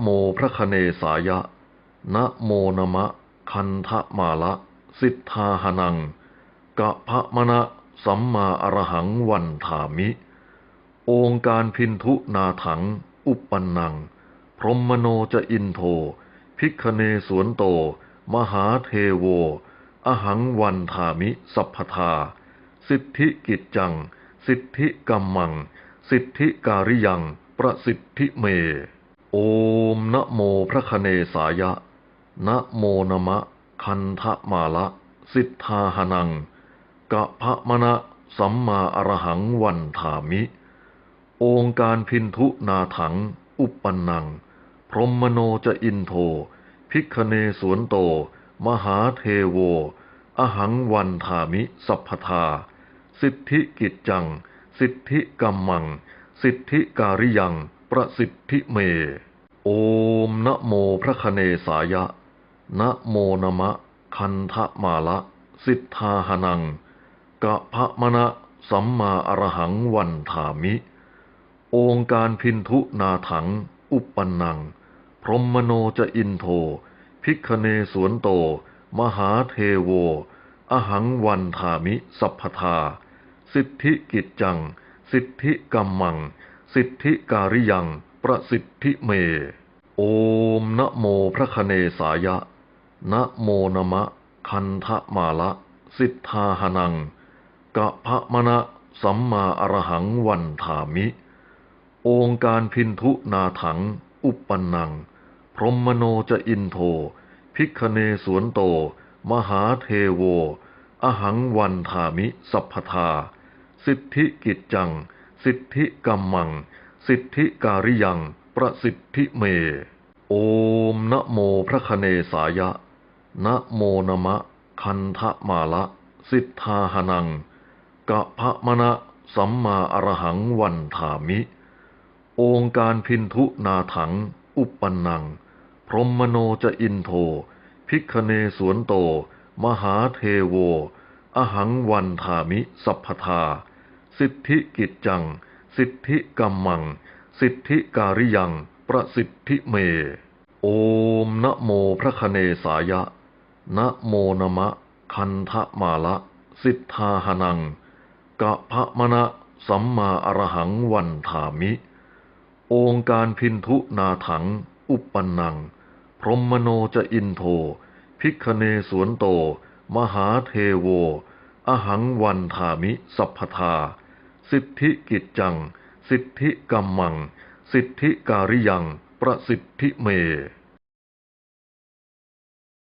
โมพระคเนสายะ นะโมนมะ คันทะมาละ สิทธาหนัง กะพะมะนะสัมมาอรหังวันถามิ องค์การพินทุนาถัง อุปปันนัง พรหมโนจะอินโทภิกเนสวนโต มหาเทโว อหังวันถามิสัพพทา สิทธิกิจจัง สิทธิกัมมัง สิทธิการิยัง ประสิทธิเม โอมนะโมพระคเนสายะ นะโมนมะ คันทะมาละ สิทธาหนังกะพะมะนะสัมมาอรหังวันถามิ องค์การพินทุนาถัง อุปปันนัง พรหมโนจะอินโทภิกเนสวนโต มหาเทโว อหังวันถามิ สัพพทา สิทธิกิจจัง สิทธิกัมมัง สิทธิการิยัง ประสิทธิเม โอมนะโมพระคเนสายะ นะโมนมะ คันทะมาละ สิทธาหนัง กะพะมะนะสัมมาอรหังวันถามิ องค์การพินทุนาถัง อุปปันนัง พรหมโนจะอินโทภิกเนสวนโต มหาเทโว อหังวันถามิสัพพทา สิทธิกิจจัง สิทธิกัมมัง สิทธิการิยังประสิทธิเม โอมนะโมพระคเนสายะ นะโมนมะ คันทะมาละ สิทธาหนังกะพะมะนะสัมมาอรหังวันถามิ องค์การพินทุนาถัง อุปปันนัง พรหมโนจะอินโทภิกเนสวนโต มหาเทโว อหังวันถามิ สัพพทา สิทธิกิจจัง สิทธิกัมมัง สิทธิการิยัง ประสิทธิเม โอมนะโมพระคเนสายะ นะโมนมะ คันทะมาละ สิทธาหนังกะพะมะนะสัมมาอรหังวันถามิ องค์การพินทุนาถัง อุปปันนัง พรหมโนจะอินโทภิกเนสวนโต มหาเทโว อหังวันถามิ สัพพทา สิทธิกิจจัง สิทธิกัมมัง สิทธิการิยัง ประสิทธิเม โอมนะโมพระคเนสายะ นะโมนมะ คันทะมาละ สิทธาหนังกะพะมะนะสัมมาอรหังวันถามิ องค์การพินทุนาถัง อุปปันนัง พรหมโนจะอินโทภิกขเนสวนโต มหาเทโว อหังวันถามิ สัพพทา สิทธิกิจจัง สิทธิกัมมัง สิทธิการิยัง ประสิทธิเม